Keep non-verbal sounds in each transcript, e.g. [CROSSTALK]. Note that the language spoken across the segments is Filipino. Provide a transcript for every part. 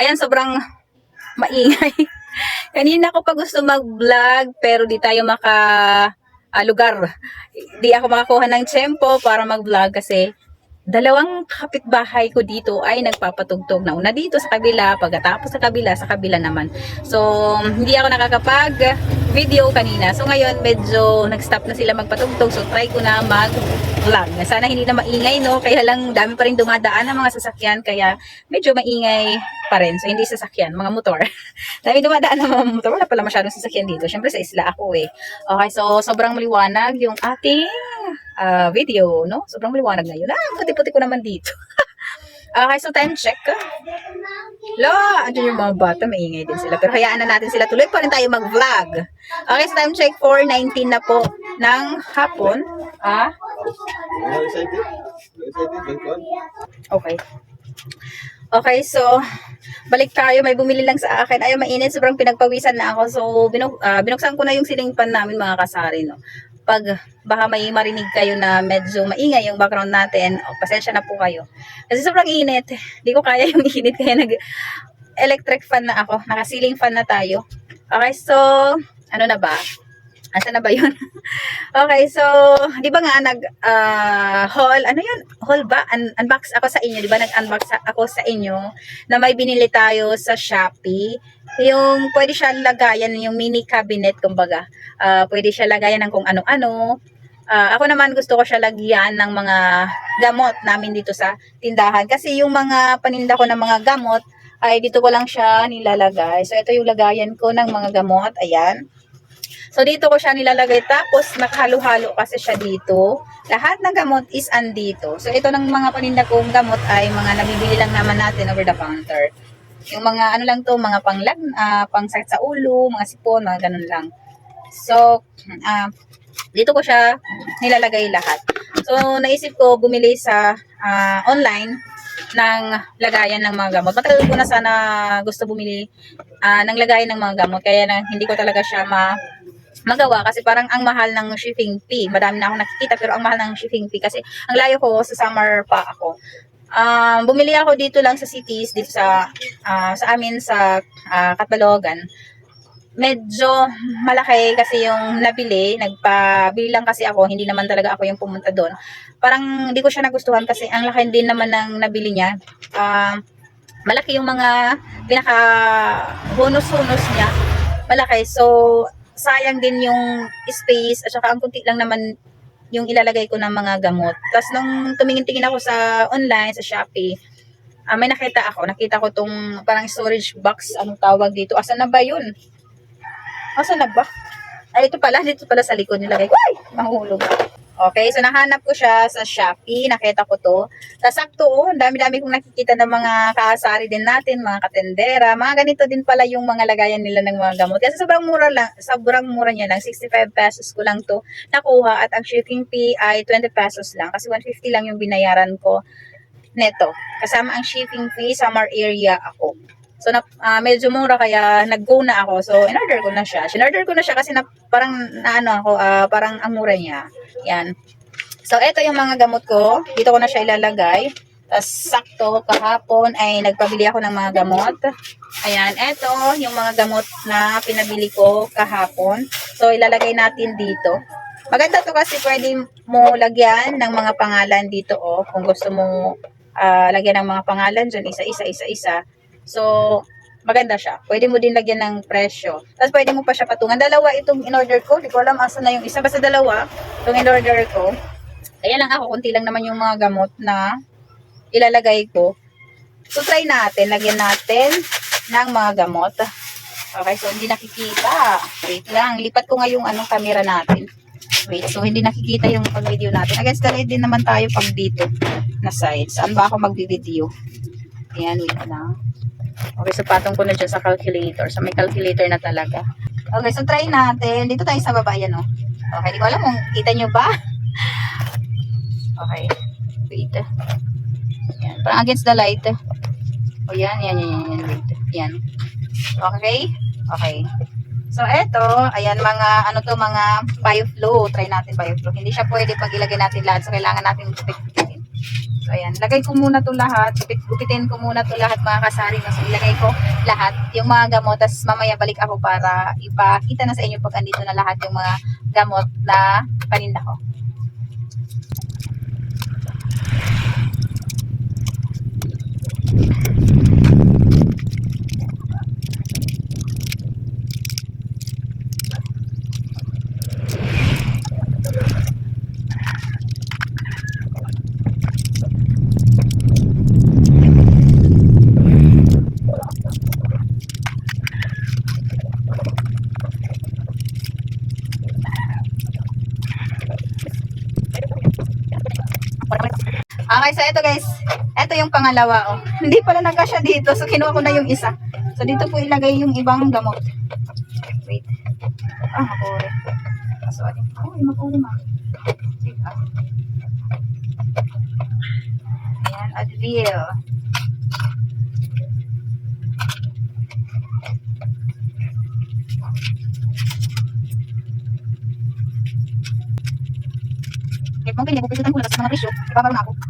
Ayan, sobrang maingay. [LAUGHS] Kanina ko pa gusto mag-vlog, pero di tayo maka ah, lugar. Di ako makakuha ng tempo para mag-vlog kasi dalawang kapitbahay ko dito ay nagpapatugtog na una dito sa kabila, pagkatapos sa kabila, sa kabila naman. So, hindi ako nakakapag video kanina. So, ngayon medyo nag-stop na sila magpatugtog. So, try ko na mag-vlog. Sana hindi na maingay, no? Kaya lang dami pa rin dumadaan ng mga sasakyan. Kaya medyo maingay pa rin. So, hindi sasakyan, mga motor. [LAUGHS] dami dumadaan ng mga motor. Wala pala masyadong sasakyan dito. Siyempre, sa isla ako eh. Okay, so sobrang maliwanag yung ating ah, video, no? Sobrang maliwanag ngayon. Ah, puti-puti ko naman dito. [LAUGHS] okay, so time check. La, andyan yung mga bata, maingay din sila. Pero hayaan na natin sila. Tuloy pa rin tayo mag-vlog. Okay, so time check 4.19 na po ng hapon. Ah, okay. Okay, so balik tayo. May bumili lang sa akin. Ayaw, mainit. Sobrang pinagpawisan na ako. So, binuk ah, binuksan ko na yung ceiling fan namin mga kasari, no? Pag baka may marinig kayo na medyo maingay yung background natin, oh, pasensya na po kayo. Kasi sobrang init. Hindi ko kaya yung [LAUGHS] init kaya nag electric fan na ako. Naka-ceiling fan na tayo. Okay, so ano na ba? Asa na ba yun? [LAUGHS] okay, so, di ba nga nag ah, ano yun? Haul ba? Un- unbox ako sa inyo, di ba? Nag-unbox ako sa inyo na may binili tayo sa Shopee. Yung pwede siya lagayan, yung mini cabinet, kumbaga. Ah, pwede siya lagayan ng kung ano-ano. Ah, ako naman gusto ko siya lagyan ng mga gamot namin dito sa tindahan. Kasi yung mga paninda ko ng mga gamot, ay dito ko lang siya nilalagay. So, ito yung lagayan ko ng mga gamot. Ayan. So, dito ko siya nilalagay. Tapos, naghalo-halo kasi siya dito. Lahat ng gamot is andito. So, ito ng mga paninda kong gamot ay mga nabibili lang naman natin over the counter. Yung mga ano lang to, mga panglag, ah, pang sakit sa ulo, mga sipon, mga ganun lang. So, ah, dito ko siya nilalagay lahat. So, naisip ko bumili sa ah, online ng lagayan ng mga gamot. Matagal ko na sana gusto bumili ah, ng lagayan ng mga gamot. Kaya na, hindi ko talaga siya ma magawa kasi parang ang mahal ng shipping fee. Madami na ako nakikita pero ang mahal ng shipping fee kasi ang layo ko sa summer pa ako. Um, bumili ako dito lang sa cities, dito sa ah, sa amin sa ah, Catbalogan. Medyo malaki kasi yung nabili, nagpabili lang kasi ako, hindi naman talaga ako yung pumunta doon. Parang hindi ko siya nagustuhan kasi ang laki din naman ng nabili niya. Um, malaki yung mga pinaka hunos-hunos niya. Malaki. So, sayang din yung space at saka ang kunti lang naman yung ilalagay ko ng mga gamot. Tapos nung tumingin-tingin ako sa online, sa Shopee, ah, may nakita ako. Nakita ko tong parang storage box, anong tawag dito. Asan na ba yun? Asan na ba? Ay, ito pala. Dito pala sa likod nilagay ko. Ay, mahulog. Okay, so nahanap ko siya sa Shopee. Nakita ko to. Tapos sakto, oh, dami-dami kong nakikita ng mga kasari din natin, mga katendera. Mga ganito din pala yung mga lagayan nila ng mga gamot. Kasi sobrang mura lang, sobrang mura niya lang. 65 pesos ko lang to nakuha at ang shipping fee ay 20 pesos lang. Kasi 150 lang yung binayaran ko neto. Kasama ang shipping fee, summer area ako. So, na, ah, medyo mura kaya nag-go na ako. So, in-order ko na siya. In-order ko na siya kasi na, parang naano ako, ah, parang ang mura niya. Yan. So, ito yung mga gamot ko. Dito ko na siya ilalagay. Tapos, sakto, kahapon ay nagpabili ako ng mga gamot. Ayan, ito yung mga gamot na pinabili ko kahapon. So, ilalagay natin dito. Maganda to kasi pwede mo lagyan ng mga pangalan dito, oh. Kung gusto mo ah, lagyan ng mga pangalan dyan, isa-isa, isa-isa. So, maganda siya. Pwede mo din lagyan ng presyo. Tapos pwede mo pa siya patungan. Dalawa itong in-order ko. Di ko alam asa na yung isa. Basta dalawa itong in-order ko. Kaya lang ako, kunti lang naman yung mga gamot na ilalagay ko. So, try natin. Lagyan natin ng mga gamot. Okay, so hindi nakikita. Wait lang. Lipat ko nga yung anong camera natin. Wait, so hindi nakikita yung pag-video natin. Against the light din naman tayo pag dito na side. Saan ba ako mag-video? Ayan, wait lang. Okay, so patong ko na dyan sa calculator. So may calculator na talaga. Okay, so try natin. Dito tayo sa baba, yan oh. Okay, di ko alam kung kita nyo ba. [LAUGHS] Okay, wait. Yan, parang against the light. O yan, yan, yan, yan, yan, wait. Yan. Okay? Okay. So, eto, ayan, mga, ano to, mga bioflow. Try natin bioflow. Hindi siya pwede pag ilagay natin lahat. So, kailangan natin. So, ayan. Lagay ko muna to lahat. Gupit, ko muna to lahat mga kasari. No? So, ilagay ko lahat yung mga gamot. Tapos mamaya balik ako para ipakita na sa inyo pag andito na lahat yung mga gamot na paninda ko. Okay, so ito guys. Ito yung pangalawa. Oh. Hindi pala nagkasya dito. So, kinuha ko na yung isa. So, dito po ilagay yung ibang gamot. Wait. Ah, makuri. Ah, sorry. Ay, makuri ma. Wait, ah. Ayan, Advil. Eh, mungkin ya, pupilutan ko na sa mga presyo. Ipaparoon ako.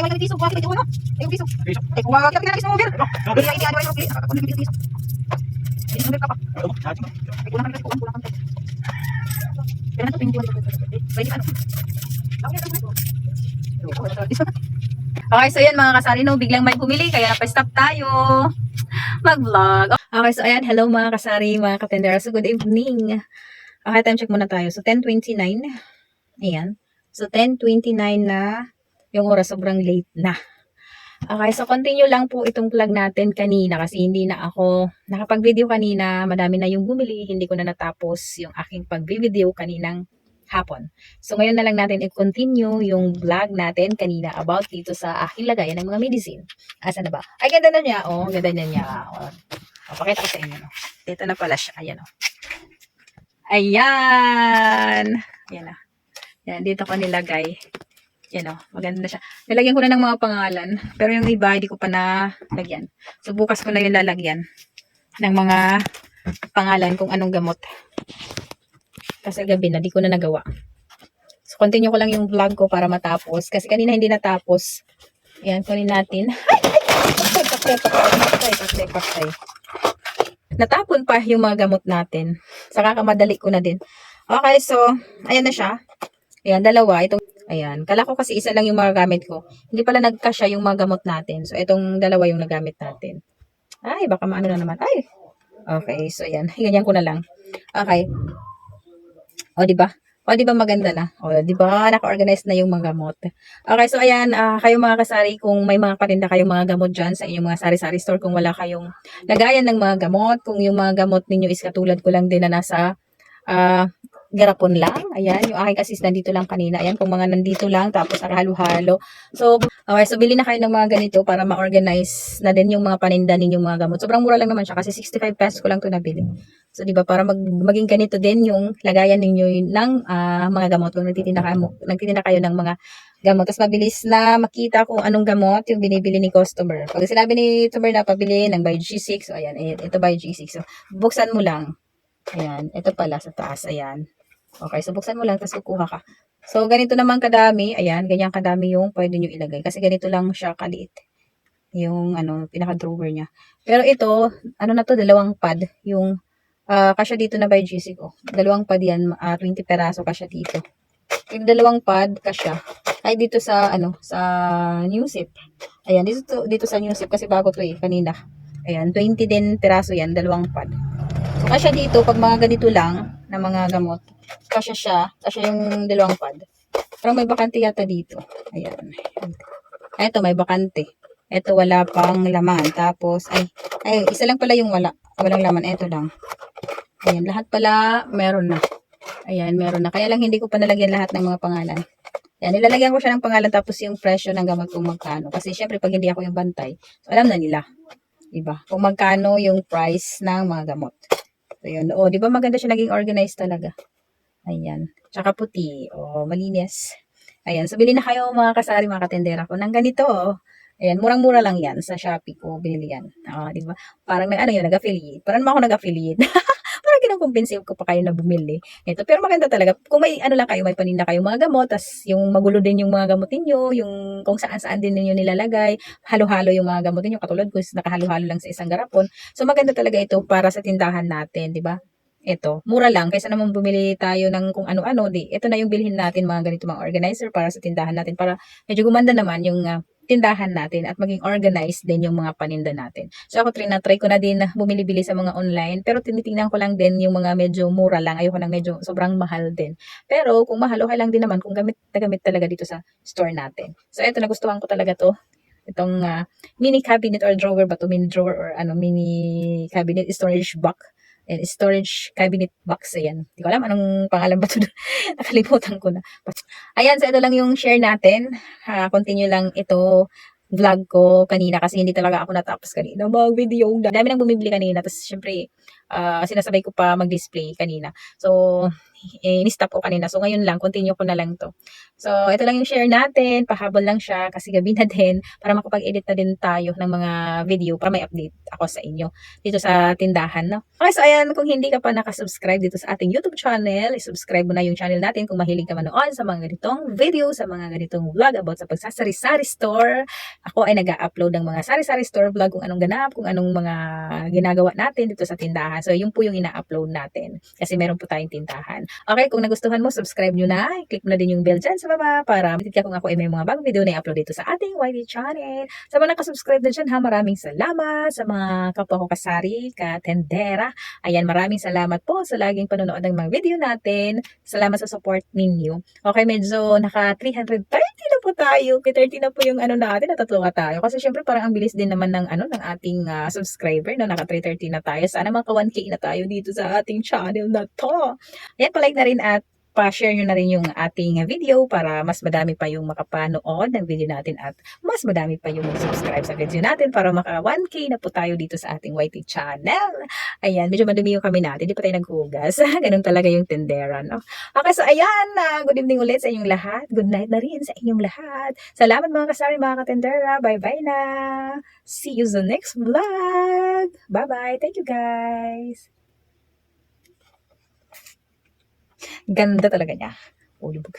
Ay, ko piso. Kuwagi, lagyan ko, no? Lagyan ko piso. Ay, kuwagi. Lagyan ko piso. Over. Ay, ay, ay, ay. Nakakakunin ko piso. Piso, over ka pa. Ay, kulang kami. Kulang, kulang kami. Pero na to, 21. Pwede ano? Okay, so yan mga kasari, no, biglang may bumili, kaya napa-stop tayo mag-vlog. Okay, so ayan, hello mga kasari, mga katendera. So, good evening. Okay, time check muna tayo. So, 10.29. Ayan. So, 10.29 na yung oras, sobrang late na. Okay, so continue lang po itong vlog natin kanina kasi hindi na ako nakapag-video kanina. Madami na yung bumili, hindi ko na natapos yung aking pag-video kaninang hapon. So ngayon na lang natin i-continue yung vlog natin kanina about dito sa aking lagayan ng mga medicine. Asa na ba? Ay, ganda na niya. Oh, ganda na niya. Oh. Pakita ko sa inyo. No? Dito na pala siya. Ayan. Oh. Ayan. Ayan na. Ayan, dito ko nilagay. Yan o, maganda na siya. Nilagyan ko na ng mga pangalan. Pero yung iba, hindi ko pa nalagyan. So, bukas ko na yung lalagyan ng mga pangalan kung anong gamot. Kasi gabi na, di ko na nagawa. So, continue ko lang yung vlog ko para matapos. Kasi kanina hindi natapos. Ayan, kunin natin. Ay, ay, ay, patay, patay, patay, patay, patay. Natapon pa yung mga gamot natin. Saka kamadali ko na din. Okay, so, ayan na siya. Ayan, dalawa. Itong, ayan. Kala ko kasi isa lang yung mga gamit ko. Hindi pala nagkasya yung mga gamot natin. So, itong dalawa yung nagamit natin. Ay, baka maano na naman. Ay, Okay, so ayan. [LAUGHS] Ganyan ko na lang. Okay. O, di ba? O, di ba maganda na? O, di ba naka-organize na yung mga gamot? Okay, so ayan, ah, kayo mga kasari, kung may mga patinda kayong mga gamot dyan sa inyong mga sari-sari store, kung wala kayong lagayan ng mga gamot, kung yung mga gamot ninyo is katulad ko lang din na nasa ah, garapon lang. Ayan, yung aking assist nandito lang kanina. Ayan, kung mga nandito lang, tapos nakahalo-halo. So, okay, so bili na kayo ng mga ganito para ma-organize na din yung mga paninda ninyong mga gamot. Sobrang mura lang naman siya kasi 65 pesos ko lang to nabili. So, di ba, para mag, maging ganito din yung lagayan ninyo ng ah, mga gamot kung nagtitinda kayo, nagtitinda kayo ng mga gamot. Tapos mabilis na makita kung anong gamot yung binibili ni customer. Pag sinabi ni customer na pabili ng by G6, so ayan, eh, ito by G6. So, buksan mo lang. Ayan, ito pala sa taas, ayan. Okay, so buksan mo lang, tapos kukuha ka. So, ganito naman kadami. Ayan, ganyan kadami yung pwede nyo ilagay. Kasi ganito lang siya kaliit. Yung, ano, pinaka-drawer niya. Pero ito, ano na to, dalawang pad. Yung, ah kasya dito na by GC ko. Dalawang pad yan, ah, 20 peraso kasya dito. Yung dalawang pad, kasya. Ay, dito sa, ano, sa new zip. Ayan, dito, to- dito sa new zip, kasi bago to eh, kanina. Ayan, 20 din peraso yan, dalawang pad. So, kasya dito, pag mga ganito lang, na mga gamot, kasya siya, kasya yung dalawang pad. Parang may bakante yata dito. Ayan. Eto, may bakante. Eto, wala pang laman. Tapos, ay, ay, isa lang pala yung wala. Walang laman. Eto lang. Ayan, lahat pala meron na. Ayan, meron na. Kaya lang hindi ko pa nalagyan lahat ng mga pangalan. Ayan, nilalagyan ko siya ng pangalan tapos yung presyo ng gamot kung magkano. Kasi syempre, pag hindi ako yung bantay, so alam na nila. Diba? Kung magkano yung price ng mga gamot. So, yun. O, di ba maganda siya naging organized talaga? Ayan. Tsaka puti. O, malinis. Ayan. So, bili na kayo mga kasari, mga katendera ko ng ganito. oh. Ayan. Murang-mura lang yan. Sa Shopee ko, binili yan. Ah, di ba? Parang, nag- ano yun, nag-affiliate. Parang naman ako nag-affiliate. [LAUGHS] Parang kinukumpinsi ko pa kayo na bumili. Ito. Pero maganda talaga. Kung may, ano lang kayo, may paninda kayo mga gamot, tas yung magulo din yung mga gamot ninyo, yung kung saan-saan din ninyo nilalagay, halo-halo yung mga gamot ninyo, katulad ko, nakahalo-halo lang sa isang garapon. So, maganda talaga ito para sa tindahan natin, di ba? Ito, mura lang. Kaysa naman bumili tayo ng kung ano-ano, di, ito na yung bilhin natin mga ganito mga organizer para sa tindahan natin para medyo gumanda naman yung ah, tindahan natin at maging organized din yung mga paninda natin. So ako try na try ko na din na bumili-bili sa mga online pero tinitingnan ko lang din yung mga medyo mura lang. Ayoko ng medyo sobrang mahal din. Pero kung mahal, okay lang din naman kung gamit na gamit talaga dito sa store natin. So ito nagustuhan ko talaga to. Itong ah, mini cabinet or drawer ba to? Mini drawer or ano, mini cabinet storage box. And storage cabinet box. Ayan. Hindi ko alam anong pangalan ba to. [LAUGHS] Nakalimutan ko na. Ayan, so ito lang yung share natin. Ha, continue lang ito vlog ko kanina kasi hindi talaga ako natapos kanina mag-video. Dami nang bumibili kanina. Tapos syempre, ah, sinasabay ko pa mag-display kanina. So, eh, ni-stop ko kanina. So, ngayon lang, continue ko na lang to. So, ito lang yung share natin. Pahabol lang siya kasi gabi na din para makapag-edit na din tayo ng mga video para may update ako sa inyo dito sa tindahan. No? Okay, so ayan, kung hindi ka pa nakasubscribe dito sa ating YouTube channel, isubscribe mo na yung channel natin kung mahilig ka manood sa mga ganitong video, sa mga ganitong vlog about sa pagsasari-sari store. Ako ay nag-upload ng mga sari-sari store vlog kung anong ganap, kung anong mga ginagawa natin dito sa tindahan. So, yun po yung ina-upload natin kasi meron po tayong tindahan. Okay, kung nagustuhan mo, subscribe nyo na. Click mo na din yung bell dyan sa baba para matit ka kung ako ay may mga bagong video na i-upload dito sa ating YT channel. Sa mga nakasubscribe na dyan ha, maraming salamat sa mga kapwa ko kasari, katendera. Ayan, maraming salamat po sa laging panonood ng mga video natin. Salamat sa support ninyo. Okay, medyo naka 330 na po tayo. Kay 30 na po yung ano natin, natatuwa tayo. Kasi syempre parang ang bilis din naman ng ano ng ating ah, subscriber, no? Naka 330 na tayo. Sana maka 1k na tayo dito sa ating channel na to. Ayan, palike na rin at pa-share nyo na rin yung ating video para mas madami pa yung makapanood ng video natin at mas madami pa yung subscribe sa video natin para maka 1k na po tayo dito sa ating YT channel. Ayan, medyo madumi yung kami natin. Hindi pa tayo naghugas. [LAUGHS] Ganun talaga yung tendera, no? Okay, so ayan. ah, good evening ulit sa inyong lahat. Good night na rin sa inyong lahat. Salamat mga kasari, mga katendera. Bye-bye na. See you sa next vlog. Bye-bye. Thank you, guys. Ganda talaga niya. Ulubog.